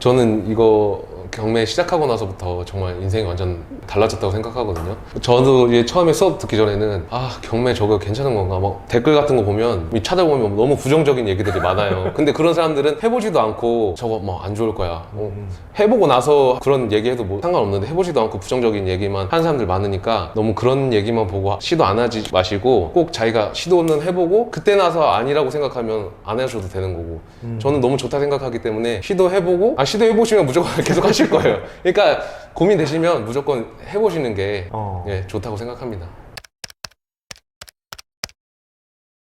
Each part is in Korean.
저는 이거 경매 시작하고 나서부터 정말 인생이 완전 달라졌다고 생각하거든요. 저도 이제 처음에 수업 듣기 전에는 아 경매 저거 괜찮은 건가 막 댓글 같은 거 보면 이 찾아보면 너무 부정적인 얘기들이 많아요. 근데 그런 사람들은 해보지도 않고 저거 뭐 안 좋을 거야. 뭐 해보고 나서 그런 얘기해도 뭐 상관없는데 해보지도 않고 부정적인 얘기만 하는 사람들 많으니까 너무 그런 얘기만 보고 시도 안 하지 마시고 꼭 자기가 시도는 해보고 그때 나서 아니라고 생각하면 안 하셔도 되는 거고 저는 너무 좋다 생각하기 때문에 시도해보고 아 시도해보시면 무조건 계속 하실 거예요 그러니까 고민되시면 무조건 해보시는 게 어. 예, 좋다고 생각합니다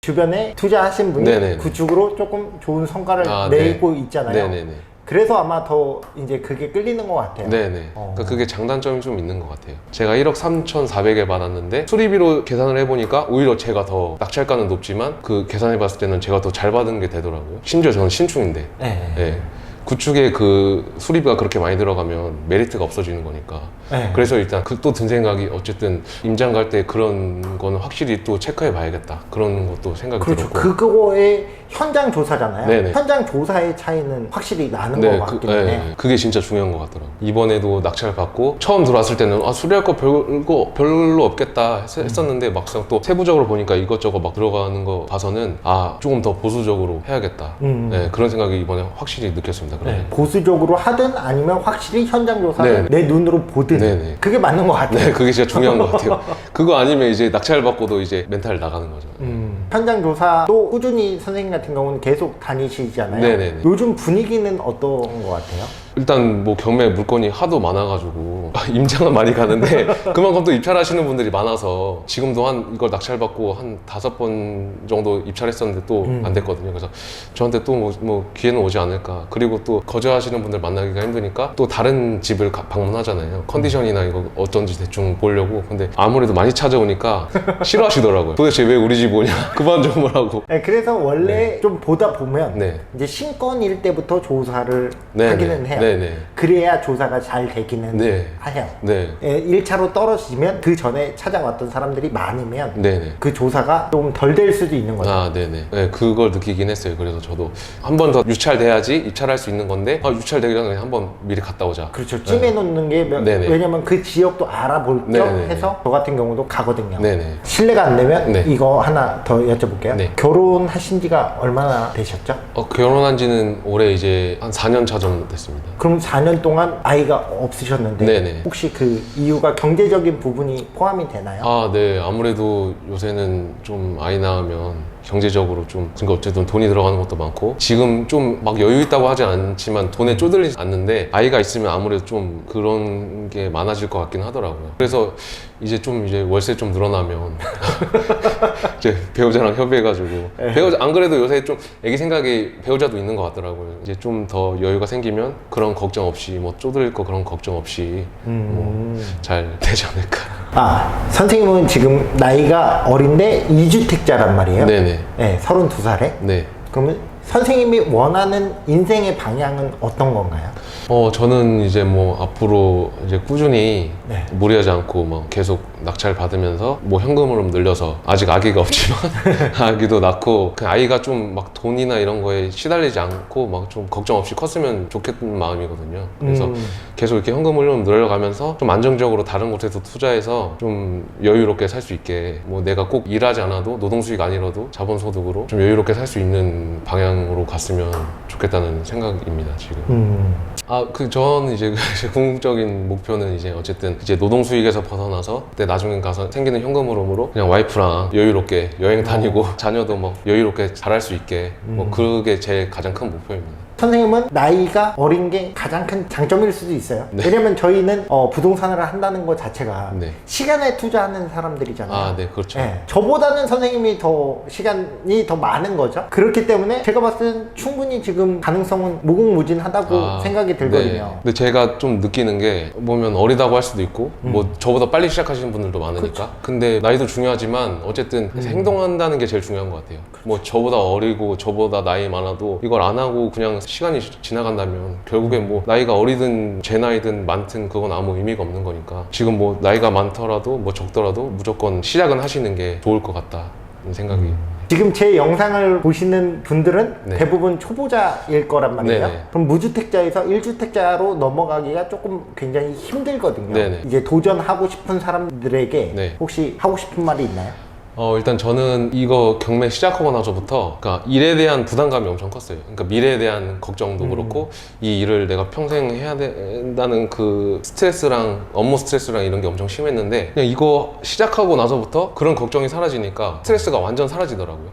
주변에 투자하신 분이 네네네. 그쪽으로 조금 좋은 성과를 아, 네. 내고 있잖아요. 네네네 그래서 아마 더 이제 그게 끌리는 것 같아요. 네네. 어. 그러니까 그게 장단점이 좀 있는 것 같아요. 제가 1억 3,400에 받았는데 수리비로 계산을 해보니까 오히려 제가 더 낙찰가는 높지만 그 계산해봤을 때는 제가 더 잘 받은 게 되더라고요. 심지어 저는 신축인데. 네. 예. 구축에 그 수리비가 그렇게 많이 들어가면 메리트가 없어지는 거니까. 네. 그래서 일단 그 또 든 생각이 어쨌든 임장 갈 때 그런 거는 확실히 또 체크해 봐야겠다. 그런 것도 생각이 그렇죠. 들었고. 그거의 현장 조사잖아요. 네네. 현장 조사의 차이는 확실히 나는 네, 것 그, 같긴 해. 네, 그게 진짜 중요한 것 같더라고요. 이번에도 낙찰 받고 처음 들어왔을 때는 아, 수리할 거 별거 별로 없겠다 했- 했었는데 막상 또 세부적으로 보니까 이것저것 막 들어가는 거 봐서는 아 조금 더 보수적으로 해야겠다. 음. 네, 그런 생각이 이번에 확실히 느꼈습니다. 그러면. 네. 보수적으로 하든 아니면 확실히 현장 조사를 네. 내 눈으로 보든 네네. 그게 맞는 것 같아요. 네, 그게 진짜 중요한 것 같아요. 그거 아니면 이제 낙찰 받고도 이제 멘탈 나가는 거죠. 음, 현장 조사도 꾸준히 선생님 같은 경우는 계속 다니시잖아요. 네네네. 요즘 분위기는 어떤 것 같아요? 일단 뭐 경매 물건이 하도 많아가지고 임장은 많이 가는데 그만큼 또 입찰하시는 분들이 많아서 지금도 한 이걸 낙찰 받고 한 다섯 번 정도 입찰했었는데 또 안 음. 됐거든요. 그래서 저한테 또 뭐 기회는 오지 않을까. 그리고 또 거주하시는 분들 만나기가 힘드니까 또 다른 집을 가- 방문하잖아요. 컨디션 이나 이거 어떤지 대충 보려고. 근데 아무래도 많이 찾아오니까 싫어하시더라고요. 도대체 왜 우리 집 오냐? 그만 좀 오라고. 네, 그래서 원래 좀 보다 보면 네. 이제 신건일 때부터 조사를 네, 하기는 네. 해요. 네, 네. 그래야 조사가 잘 되기는 네. 해요. 네. 예, 1차로 떨어지면 그 전에 찾아왔던 사람들이 많으면 네 네. 그 조사가 좀 덜 될 수도 있는 거죠. 아, 네네. 네, 그걸 느끼긴 했어요. 그래서 저도 한 번 더 유찰돼야지 입찰할 수 있는 건데, 아, 유찰되기 전에 한 번 미리 갔다 오자. 그렇죠. 찜해 놓는 게 몇- 네 네. 왜냐면 그 지역도 알아볼 겸 네네네. 해서 저 같은 경우도 가거든요. 네네. 실례가 안 되면 네. 이거 하나 더 여쭤볼게요. 네. 결혼하신 지가 얼마나 되셨죠? 어, 결혼한 지는 올해 이제 한 4년 차 정도 됐습니다. 그럼 4년 동안 아이가 없으셨는데 네네. 혹시 그 이유가 경제적인 부분이 포함이 되나요? 아, 네. 아무래도 요새는 좀 아이 낳으면 경제적으로 좀, 그러니까 어쨌든 돈이 들어가는 것도 많고, 지금 좀 막 여유 있다고 하진 않지만 돈에 쪼들리지 않는데, 아이가 있으면 아무래도 좀 그런 게 많아질 것 같긴 하더라고요. 그래서 이제 좀 이제 월세 좀 늘어나면, 이제 배우자랑 협의해가지고, 네. 배우자, 안 그래도 요새 좀 애기 생각에 배우자도 있는 것 같더라고요. 이제 좀 더 여유가 생기면 그런 걱정 없이, 뭐 쪼들릴 거 그런 걱정 없이 음. 잘 되지 않을까. 아 선생님은 지금 나이가 어린데 2주택자란 말이에요. 네네. 네, 32살에. 네. 그러면 선생님이 원하는 인생의 방향은 어떤 건가요? 어, 저는 이제 뭐 앞으로 이제 꾸준히 네. 무리하지 않고 뭐 계속 낙찰 받으면서 뭐 현금으로 늘려서 아직 아기가 없지만 아기도 낳고 그 아이가 좀 막 돈이나 이런 거에 시달리지 않고 막 좀 걱정 없이 컸으면 좋겠는 마음이거든요. 그래서 음. 계속 이렇게 현금을 좀 늘려가면서 좀 안정적으로 다른 곳에서 투자해서 좀 여유롭게 살 수 있게 뭐 내가 꼭 일하지 않아도 노동 수익 아니라도 자본 소득으로 좀 여유롭게 살 수 있는 방향으로 갔으면 좋겠다는 생각입니다 지금. 음. 아, 그 저는 이제 제 궁극적인 목표는 이제 어쨌든 이제 노동 수익에서 벗어나서 그때 나중에 가서 생기는 현금 흐름으로 그냥 와이프랑 여유롭게 여행 다니고 자녀도 뭐 여유롭게 자랄 수 있게 뭐 음. 그게 제 가장 큰 목표입니다. 선생님은 나이가 어린 게 가장 큰 장점일 수도 있어요. 네. 왜냐면 저희는 어, 부동산을 한다는 것 자체가 네. 시간에 투자하는 사람들이잖아요. 아, 네, 그렇죠. 네, 저보다는 선생님이 더 시간이 더 많은 거죠. 그렇기 때문에 제가 봤을 땐 충분히 지금 가능성은 무궁무진하다고 아, 생각이 들거든요. 네. 근데 제가 좀 느끼는 게 보면 어리다고 할 수도 있고 음. 뭐 저보다 빨리 시작하시는 분들도 많으니까 그렇죠. 근데 나이도 중요하지만 어쨌든 음. 행동한다는 게 제일 중요한 것 같아요 뭐 저보다 어리고 저보다 나이 많아도 이걸 안 하고 그냥 시간이 지나간다면 결국엔 뭐 나이가 어리든 제 나이든 많든 그건 아무 의미가 없는 거니까 지금 뭐 나이가 많더라도 뭐 적더라도 무조건 시작은 하시는 게 좋을 것 같다 는 생각이 지금 제 영상을 보시는 분들은 네. 대부분 초보자일 거란 말이에요. 네네. 그럼 무주택자에서 1주택자로 넘어가기가 조금 굉장히 힘들거든요. 네네. 이제 도전하고 싶은 사람들에게 네. 혹시 하고 싶은 말이 있나요? 어, 일단 저는 이거 경매 시작하고 나서부터, 그러니까 일에 대한 부담감이 엄청 컸어요. 그러니까 미래에 대한 걱정도 그렇고, 이 일을 내가 평생 해야 된다는 그 스트레스랑, 업무 스트레스랑 이런 게 엄청 심했는데, 그냥 이거 시작하고 나서부터 그런 걱정이 사라지니까 스트레스가 완전 사라지더라고요.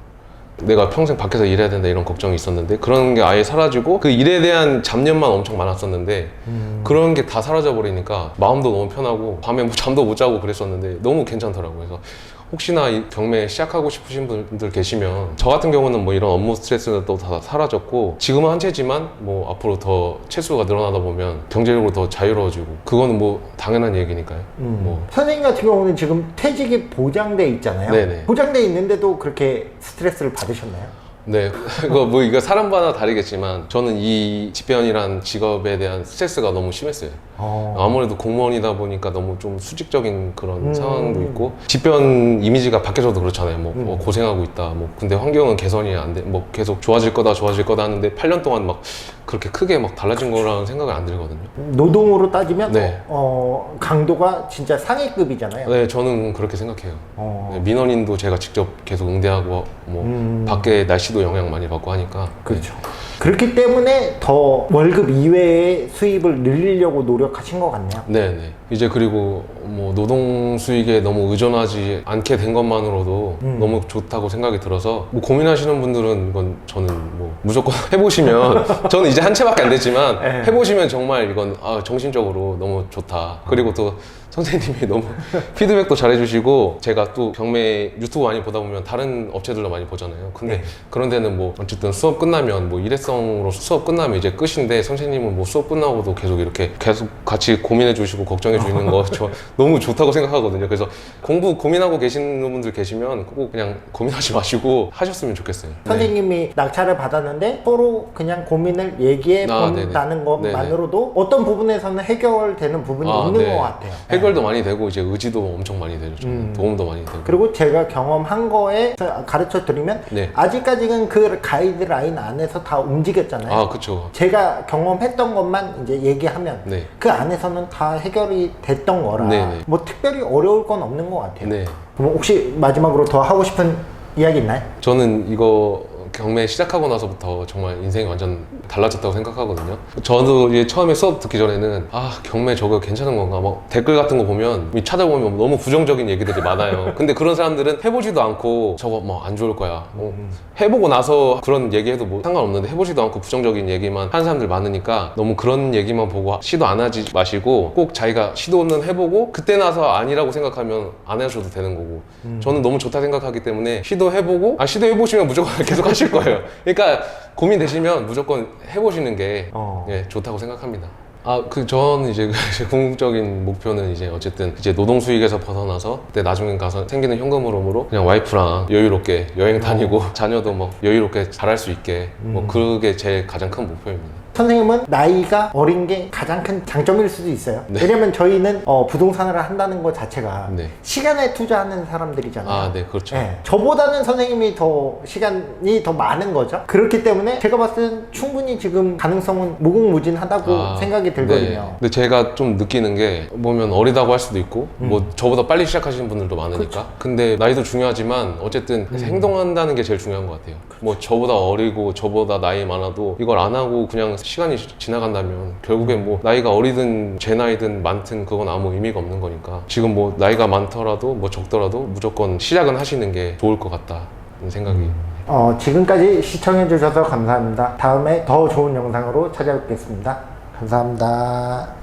내가 평생 밖에서 일해야 된다 이런 걱정이 있었는데 그런 게 아예 사라지고 그 일에 대한 잡념만 엄청 많았었는데 그런 게 다 사라져 버리니까 마음도 너무 편하고 밤에 뭐 잠도 못 자고 그랬었는데 너무 괜찮더라고요. 그래서 혹시나 이 경매 시작하고 싶으신 분들 계시면 저 같은 경우는 뭐 이런 업무 스트레스는 또 다 사라졌고 지금은 한 채지만 뭐 앞으로 더 채수가 늘어나다 보면 경제적으로 더 자유로워지고 그거는 뭐 당연한 얘기니까요. 뭐 선생님 같은 경우는 지금 퇴직이 보장돼 있잖아요. 네네. 보장돼 있는데도 그렇게 스트레스를 받으셨나요? 네, 이거 뭐 이거 사람마다 다르겠지만 저는 이 집배원이란 직업에 대한 스트레스가 너무 심했어요. 어. 아무래도 공무원이다 보니까 너무 좀 수직적인 그런 음. 상황도 있고 집배원 이미지가 밖에서도 그렇잖아요. 뭐, 뭐 고생하고 있다. 뭐 근데 환경은 개선이 안 돼. 뭐 계속 좋아질 거다, 좋아질 거다 하는데 8년 동안 막 그렇게 크게 막 달라진 거라는 생각이 안 들거든요. 노동으로 따지면 네. 어, 강도가 진짜 상위급이잖아요. 네, 저는 그렇게 생각해요. 어. 네, 민원인도 제가 직접 계속 응대하고 뭐 음. 밖에 날씨도 영향 많이 받고 하니까 그렇죠. 그렇기 때문에 더 월급 이외의 수입을 늘리려고 노력하신 것 같네요. 네, 네. 이제 그리고 뭐 노동 수익에 너무 의존하지 않게 된 것만으로도 음. 너무 좋다고 생각이 들어서 뭐 고민하시는 분들은 이건 저는 뭐 무조건 해보시면 저는 이제 한 채밖에 안 됐지만 네. 해보시면 정말 이건 아, 정신적으로 너무 좋다. 그리고 또 선생님이 너무 피드백도 잘해주시고 제가 또 경매 유튜브 많이 보다 보면 다른 업체들도 많이 보잖아요. 근데 네. 그런 데는 뭐 어쨌든 수업 끝나면 뭐 일회성으로 수업 끝나면 이제 끝인데 선생님은 뭐 수업 끝나고도 계속 이렇게 계속 같이 고민해 주시고 걱정해 주시는 거 저 너무 좋다고 생각하거든요. 그래서 공부 고민하고 계시는 분들 계시면 꼭 그냥 고민하지 마시고 하셨으면 좋겠어요. 네. 선생님이 낙찰을 받았는데 서로 그냥 고민을 얘기해 아. 본다는 것만으로도 어떤 부분에서는 해결되는 부분이 아, 있는 네. 것 같아요. 해결 도 많이 되고 이제 의지도 엄청 많이 되죠. 음. 도움도 많이 되고. 그리고 제가 경험한 거에 가르쳐 드리면 네. 아직까지는 그 가이드라인 안에서 다 움직였잖아요. 아, 그쵸. 제가 경험했던 것만 이제 얘기하면 네. 그 안에서는 다 해결이 됐던 거라 네네. 뭐 특별히 어려울 건 없는 것 같아요. 네. 그럼 혹시 마지막으로 더 하고 싶은 이야기 있나요? 저는 이거 경매 시작하고 나서부터 정말 인생이 완전 달라졌다고 생각하거든요. 저도 이제 처음에 수업 듣기 전에는 아 경매 저거 괜찮은 건가 뭐 댓글 같은 거 보면 이 찾아보면 너무 부정적인 얘기들이 많아요. 근데 그런 사람들은 해보지도 않고 저거 뭐 안 좋을 거야. 뭐 해보고 나서 그런 얘기해도 뭐 상관없는데 해보지도 않고 부정적인 얘기만 하는 사람들 많으니까 너무 그런 얘기만 보고 시도 안 하지 마시고 꼭 자기가 시도는 해보고 그때 나서 아니라고 생각하면 안 하셔도 되는 거고 저는 너무 좋다 생각하기 때문에 시도해보고 아 시도해보시면 무조건 계속 하실 거예요 그러니까 고민되시면 무조건 해보시는 게 어. 예, 좋다고 생각합니다 아, 그, 저는 이제 제 궁극적인 목표는 이제 어쨌든 이제 노동 수익에서 벗어나서 그때 나중에 가서 생기는 현금으로 그냥 와이프랑 여유롭게 여행 다니고 자녀도 뭐 여유롭게 잘할 수 있게 뭐 그게 제 가장 큰 목표입니다. 선생님은 나이가 어린 게 가장 큰 장점일 수도 있어요. 네. 왜냐면 저희는 어, 부동산을 한다는 것 자체가 네. 시간에 투자하는 사람들이잖아요. 아, 네, 그렇죠. 네, 저보다는 선생님이 더 시간이 더 많은 거죠. 그렇기 때문에 제가 봤을 땐 충분히 지금 가능성은 무궁무진하다고 아, 생각이 들거든요. 네. 근데 제가 좀 느끼는 게 보면 어리다고 할 수도 있고 음. 뭐 저보다 빨리 시작하시는 분들도 많으니까 그렇죠. 근데 나이도 중요하지만 어쨌든 음. 행동한다는 게 제일 중요한 것 같아요 뭐 저보다 어리고 저보다 나이 많아도 이걸 안 하고 그냥 시간이 지나간다면 결국엔 뭐 나이가 어리든 제 나이든 많든 그건 아무 의미가 없는 거니까 지금 뭐 나이가 많더라도 뭐 적더라도 무조건 시작은 하시는 게 좋을 것 같다 는 생각이 어, 지금까지 시청해주셔서 감사합니다. 다음에 더 좋은 영상으로 찾아뵙겠습니다. 감사합니다.